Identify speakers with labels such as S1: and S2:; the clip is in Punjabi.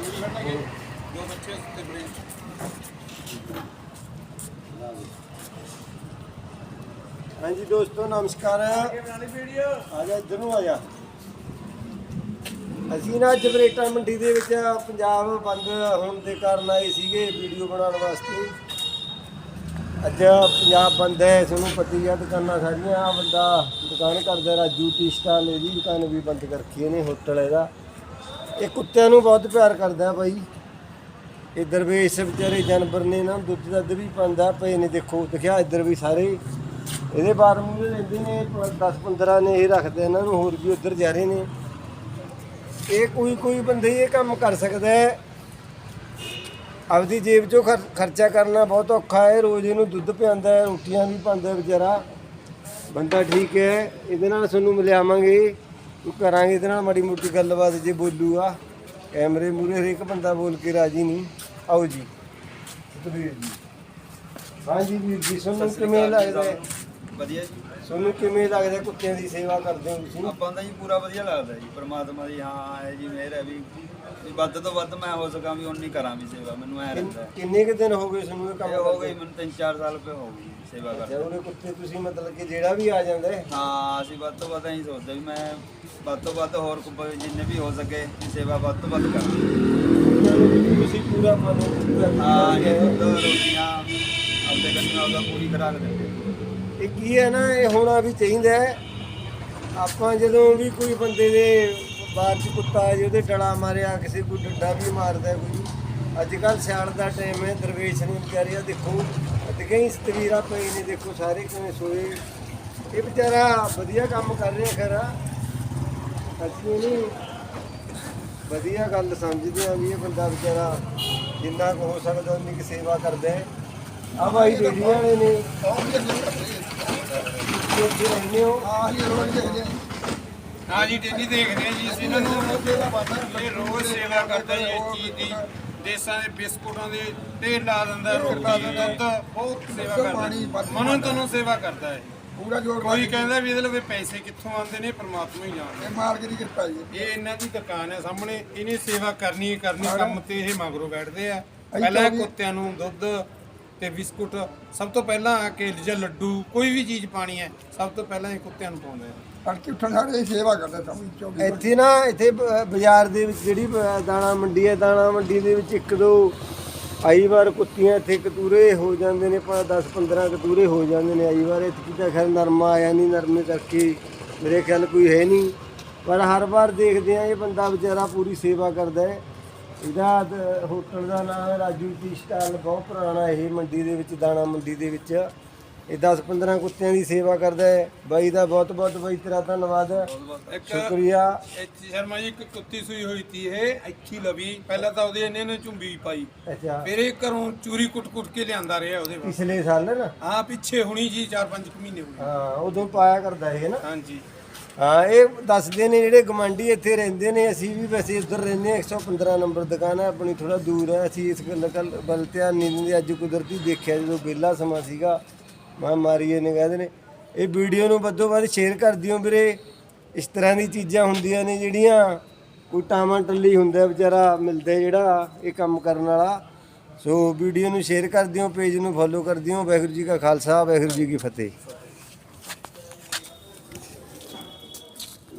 S1: ਰੰਗ ਵੀ ਖੜਨਗੇ ਦੋ ਬੱਚੇ ਤੇ ਬੜੇ
S2: ਹਾਂਜੀ ਦੋਸਤੋ, ਨਮਸਕਾਰ। ਆ ਜਾ, ਇੱਧਰ ਨੂੰ ਆ ਜਾ। ਅਸੀਂ ਨਾ ਜਬਰੇਟਾ ਮੰਡੀ ਦੇ ਵਿੱਚ ਪੰਜਾਬ ਬੰਦ ਹੋਣ ਦੇ ਕਾਰਨ ਆਏ ਸੀਗੇ ਵੀਡੀਓ ਬਣਾਉਣ ਵਾਸਤੇ। ਅੱਜ ਪੰਜਾਬ ਬੰਦ ਹੈ ਤੁਹਾਨੂੰ ਪਤਾ ਹੀ ਆ ਦੁਕਾਨਾਂ ਸਾਰੀਆਂ। ਆ ਬੰਦਾ ਦੁਕਾਨ ਕਰਦਾ ਰਾਜੂ ਟੀ ਸਟਾਲ ਇਹਦੀ ਦੁਕਾਨ ਵੀ ਬੰਦ ਕਰ ਨੇ ਹੋਟਲ ਇਹਦਾ। ਇਹ ਕੁੱਤਿਆਂ ਨੂੰ ਬਹੁਤ ਪਿਆਰ ਕਰਦਾ ਭਾਈ ਬਾਈ। ਇਹ ਦਰਵੇਸ਼ ਵਿਚਾਰੇ, ਜਾਨਵਰ ਨੇ ਨਾ, ਦੁੱਧ ਦੱਧ ਵੀ ਪਾਉਂਦਾ, ਪਏ ਨੇ ਦੇਖੋ, ਦਿਖਿਆ ਇੱਧਰ ਵੀ ਸਾਰੇ। ਇਹਦੇ ਬਾਰ ਮੂਹਰੇ ਰਹਿੰਦੇ ਨੇ 10 15 ਨੇ ਇਹ ਰੱਖਦੇ ਇਹਨਾਂ ਨੂੰ, ਹੋਰ ਵੀ ਉੱਧਰ ਜਾ ਰਹੇ ਨੇ। ਇਹ ਕੋਈ ਕੋਈ ਬੰਦੇ ਇਹ ਕੰਮ ਕਰ ਸਕਦਾ ਹੈ। ਆਪਦੀ ਜੇਬ ਚੋਂ ਖਰ- ਖਰਚਾ ਕਰਨਾ ਬਹੁਤ ਔਖਾ ਹੈ, ਰੋਜ਼ ਇਹਨੂੰ ਦੁੱਧ ਪਿਆਉਂਦਾ ਹੈ, ਰੋਟੀਆਂ ਵੀ ਪਾਉਂਦਾ ਵਿਚਾਰਾ। ਬੰਦਾ ਠੀਕ ਹੈ, ਇਹਦੇ ਨਾਲ ਤੁਹਾਨੂੰ ਮਿਲਾਵਾਂਗੇ ਕਰਾਂਗੇ ਇਹਦੇ ਨਾਲ ਮਾੜੀ ਮੋਟੀ ਗੱਲਬਾਤ ਜੇ ਬੋਲੂਗਾ। ਕੈਮਰੇ ਮੂਰੇ ਹਰੇਕ ਬੰਦਾ ਬੋਲ ਕੇ ਰਾਜੀ ਨਹੀਂ। ਆਓ ਜੀ। ਸਤਵੀਰ ਜੀ। ਹਾਂਜੀ ਵੀਰ ਜੀ ਤੁਹਾਨੂੰ ਕਿਵੇਂ ਲੱਗਦਾ?
S1: ਵਧੀਆ ਜੀ।
S2: ਤੁਹਾਨੂੰ ਕਿਵੇਂ ਲੱਗਦਾ ਕੁੱਤਿਆਂ ਦੀ ਸੇਵਾ ਕਰਦੇ ਹੋ ਤੁਸੀਂ?
S1: ਆਪਾਂ ਦਾ ਜੀ ਪੂਰਾ ਵਧੀਆ ਲੱਗਦਾ ਜੀ ਪ੍ਰਮਾਤਮਾ ਦੀ ਹਾਂ ਹੈ ਜੀ ਮਿਹਰ ਹੈ ਵੀ ਵੀ ਵੱਧ ਤੋਂ ਵੱਧ ਮੈਂ ਹੋ ਸਕਾਂ ਵੀ ਉਨੀ ਕਰਾਂ ਵੀ ਸੇਵਾ ਮੈਨੂੰ ਐ ਰਹਿੰਦਾ ਹੈ।
S2: ਕਿੰਨੇ ਕੁ ਦਿਨ ਹੋ ਗਏ ਤੁਹਾਨੂੰ ਇਹ ਕੰਮ
S1: ਇਹ ਹੋ ਗਈ ਮੈਨੂੰ 3-4 ਸਾਲ ਪਏ ਹੋ ਗਈ ਸੇਵਾ ਕਰਦੇ।
S2: ਉਹਨੇ ਕੁੱਤੇ ਤੁਸੀਂ ਮਤਲਬ ਕਿ ਜਿਹੜਾ ਵੀ ਆ ਜਾਂਦਾ ਹੈ।
S1: ਹਾਂ ਅਸੀਂ ਵੱਧ ਤੋਂ ਵੱਧ ਐਂ ਸੋਚਦੇ ਵੀ ਮੈਂ ਵੱਧ ਤੋਂ ਵੱਧ ਹੋਰ ਕੁ- ਜਿੰਨੇ ਵੀ ਹੋ ਸਕੇ ਵੀ ਸੇਵਾ ਵੱਧ ਤੋਂ ਵੱਧ ਕਰਾਂ।
S2: ਕੁੱਤਿਆਂ ਨੂੰ ਵੀ ਤੁਸੀਂ ਪੂਰਾ ਪਾਲੋ
S1: ਹਾਂ ਇਹ ਦੁੱਧ ਰੋਟੀਆਂ ਆਪਦੇ ਕੰਨੀ ਆਪਦਾ ਪੂਰੀ ਖਰਾਕ ਦਿੰਦੇ।
S2: ਇਹ ਕੀ ਹੈ ਨਾ, ਇਹ ਹੋਣਾ ਵੀ ਚਾਹੀਦਾ ਹੈ। ਆਪਾਂ ਜਦੋਂ ਵੀ ਕੋਈ ਬੰਦੇ ਦੇ ਬਾਹਰ ਚ ਕੁੱਤਾ ਆ ਜੇ ਉਹਦੇ ਡਲਾ ਮਾਰਿਆ, ਕਿਸੇ ਕੋਈ ਡੰਡਾ ਵੀ ਮਾਰਦਾ ਕੋਈ। ਅੱਜ ਕੱਲ ਸਿਆਲ ਦਾ ਟਾਈਮ ਹੈ, ਦਰਵੇਸ਼ ਨੇ ਵਿਚਾਰੇ ਆ ਦੇਖੋ ਅੱਗੇ ਹੀ ਤਵੀਰਾ ਪਈ ਨੇ, ਦੇਖੋ ਸਾਰੇ ਕਿਵੇਂ ਸੋਏ। ਇਹ ਵਿਚਾਰਾ ਵਧੀਆ ਕੰਮ ਕਰ ਰਿਹਾ ਖਰਾ। ਅਸੀਂ ਇਹਨੂੰ ਵਧੀਆ ਗੱਲ ਸਮਝਦੇ ਆ ਵੀ ਇਹ ਬੰਦਾ ਵਿਚਾਰਾ ਜਿੰਨਾ ਕੁ ਹੋ ਸਕਦਾ, ਉਨੀ ਕੁ ਸੇਵਾ ਕਰਦਾ ਹੈ। ਆ ਭਾਈ ਰੇੜੀਆਂ ਵਾਲੇ ਨੇ। ਇੱਥੇ ਰਹਿੰਦੇ ਹੋ
S3: ਹਾਂ ਜੀ ਡੇਲੀ ਦੇਖਦੇ ਹਾਂ ਜੀ ਅਸੀਂ ਇਹਨਾਂ ਨੂੰ। ਇਹ ਰੋਜ਼ ਸੇਵਾ ਕਰਦਾ ਜੀ ਇਸ ਚੀਜ਼ ਦੀ। ਦੇਸਾਂ ਦੇ ਬਿਸਕੁਟਾਂ ਦੇ ਢੇਰ ਲਾ ਦਿੰਦਾ ਰੋਟੀ ਦੁੱਧ ਬਹੁਤ ਸੇਵਾ ਕਰਦਾ। ਮਨੋਂ ਤਨੋਂ ਸੇਵਾ ਕਰਦਾ ਹੈ
S4: ਪੂਰਾ ਜੋਰ
S3: ਕੋਈ ਕਹਿੰਦਾ ਵੀ ਇਹਦੇ ਲਈ ਪੈਸੇ ਕਿੱਥੋਂ ਆਉਂਦੇ ਨੇ ਪਰਮਾਤਮਾ ਹੀ ਜਾਣਦਾ।
S4: ਇਹ ਮਾਲਕ ਦੀ ਕਿਰਪਾ ਜੀ।
S3: ਇਹ ਇਹਨਾਂ ਦੀ ਦੁਕਾਨ ਹੈ ਸਾਹਮਣੇ। ਇਹਨੇ ਸੇਵਾ ਕਰਨੀ ਕਰਨੀ ਕੰਮ ਤੇ ਇਹ ਮਗਰੋਂ ਬੈਠਦੇ ਆ। ਪਹਿਲਾਂ ਕੁੱਤਿਆਂ ਨੂੰ ਦੁੱਧ ਤੇ ਬਿਸਕੁਟ ਸਭ ਤੋਂ ਪਹਿਲਾਂ ਆ ਕੇ ਜਾਂ ਲੱਡੂ ਕੋਈ ਵੀ ਚੀਜ਼ ਪਾਣੀ ਹੈ ਸਭ ਤੋਂ ਪਹਿਲਾਂ ਇਹ ਕੁੱਤਿਆਂ ਨੂੰ ਪਾਉਂਦੇ ਆ।
S4: ਤੜਕੇ ਉੱਠਣ ਸਾਰੇ ਇਹ ਸੇਵਾ ਕਰਦਾ ਸਭ ਚੌਵੀ
S2: ਇੱਥੇ ਨਾ ਇੱਥੇ ਬ- ਬਾਜ਼ਾਰ ਦੇ ਵਿੱਚ ਜਿਹੜੀ ਬ- ਦਾਣਾ ਮੰਡੀ ਹੈ ਦਾਣਾ ਮੰਡੀ ਦੇ ਵਿੱਚ ਇੱਕ ਦੋ ਆਈ ਵਾਰ ਕੁੱਤੀਆਂ ਇੱਥੇ ਕਤੂਰੇ ਹੋ ਜਾਂਦੇ ਨੇ ਪਰ 10 15 ਕਤੂਰੇ ਹੋ ਜਾਂਦੇ ਨੇ ਆਈ ਵਾਰ ਇੱਥੇ ਤਾਂ ਖੈਰ ਨਰਮਾ ਆਇਆ ਨਹੀਂ ਨਰਮੇ ਕਰਕੇ ਮੇਰੇ ਖਿਆਲ ਕੋਈ ਹੈ ਨਹੀਂ ਪਰ ਹਰ ਵਾਰ ਦੇਖਦੇ ਆ ਇਹ ਬੰਦਾ ਵਿਚਾਰਾ ਪੂਰੀ ਸੇਵਾ ਕਰਦਾ ਹੈ। ਇਹਦਾ ਦ- ਹੋਟਲ ਦਾ ਨਾਮ ਹੈ ਰਾਜੂ ਟੀ ਸਟਾਲ ਬਹੁਤ ਪੁਰਾਣਾ ਇਹ ਮੰਡੀ ਦੇ ਵਿੱਚ ਦਾਣਾ ਮੰਡੀ ਦੇ ਵਿੱਚ। ਇਹ 10 15 ਕੁੱਤਿਆਂ ਦੀ ਸੇਵਾ ਕਰਦਾ ਹੈ। ਬਾਈ ਦਾ ਬਹੁਤ ਬਹੁਤ ਬਾਈ ਤੇਰਾ ਧੰਨਵਾਦ।
S3: ਇੱਕ
S2: ਸ਼ੁਕਰੀਆ।
S3: ਇੱਥੇ ਸ਼ਰਮਾ ਜੀ ਇੱਕ ਕੁੱਤੀ ਸੂਈ ਹੋਈ ਤੀ ਇਹ ਹੀ ਲਵੀ। ਪਹਿਲਾਂ ਤਾਂ ਉਹਦੇ ਇਹਨੇ ਨੇ ਝੁੰਬੀ ਪਾਈ।
S2: ਅੱਛਾ।
S3: ਫਿਰ ਇਹ ਘਰੋਂ ਚੂਰੀ ਕੁੱਟ-ਕੁੱਟ ਕੇ ਲਿਆਂਦਾ ਰਿਹਾ ਉਹਦੇ
S2: ਪਿਛਲੇ ਸਾਲ ਨਾ?
S3: ਆ ਪਿੱਛੇ ਹੁਣੀ ਜੀ 4-5 ਮਹੀਨੇ ਹੋਏ
S2: ਹਾਂ ਉਦੋਂ ਪਾਇਆ ਕਰਦਾ ਇਹ ਨਾ।
S3: ਹਾਂਜੀ।
S2: ਹਾਂ, ਇਹ ਦੱਸਦੇ ਨੇ ਜਿਹੜੇ ਗਮੰਡੀ ਇੱਥੇ ਰਹਿੰਦੇ ਨੇ, ਅਸੀਂ ਵੀ ਵੈਸੇ ਇੱਧਰ ਰਹਿੰਦੇ ਹਾਂ 115 ਨੰਬਰ ਦੁਕਾਨ ਹੈ, ਆਪਣੀ ਥੋੜਾ ਦੂਰ ਹੈ। ਅਸੀਂ ਇਸ ਗੱਲ ਕੱਲ ਵੱਲ ਧਿਆਨ ਨਹੀਂ ਦਿੰਦੇ, ਅੱਜ ਕੁਦਰਤੀ ਦੇਖਿਆ ਜਦੋਂ ਵਿਹਲਾ ਸਮਾਂ ਸੀਗਾ ਮੈਂ ਮਾਰੀਏ ਨੇ ਕਹਿੰਦੇ ਨੇ ਇਹ ਵੀਡੀਓ ਨੂੰ ਵੱਧੋ ਵੱਧ ਸ਼ੇਅਰ ਕਰ ਦਿਓ ਵੀਰੇ। ਇਸ ਤਰ੍ਹਾਂ ਦੀ ਚੀਜ਼ਾਂ ਹੁੰਦੀਆਂ ਨੇ ਜਿਹੜੀਆਂ ਕੋਈ ਟਾਮਾ ਟੱਲੀ ਹੁੰਦਾ ਵਿਚਾਰਾ ਮਿਲਦਾ ਜਿਹੜਾ ਇਹ ਕੰਮ ਕਰਨ ਵਾਲਾ। ਸੋ ਵੀਡੀਓ ਨੂੰ ਸ਼ੇਅਰ ਕਰ ਦਿਓ ਪੇਜ ਨੂੰ ਫੋਲੋ ਕਰ ਦਿਓ। ਵਾਹਿਗੁਰੂ ਜੀ ਕਾ ਖਾਲਸਾ, ਵਾਹਿਗੁਰੂ ਜੀ ਕੀ ਫਤਿਹ।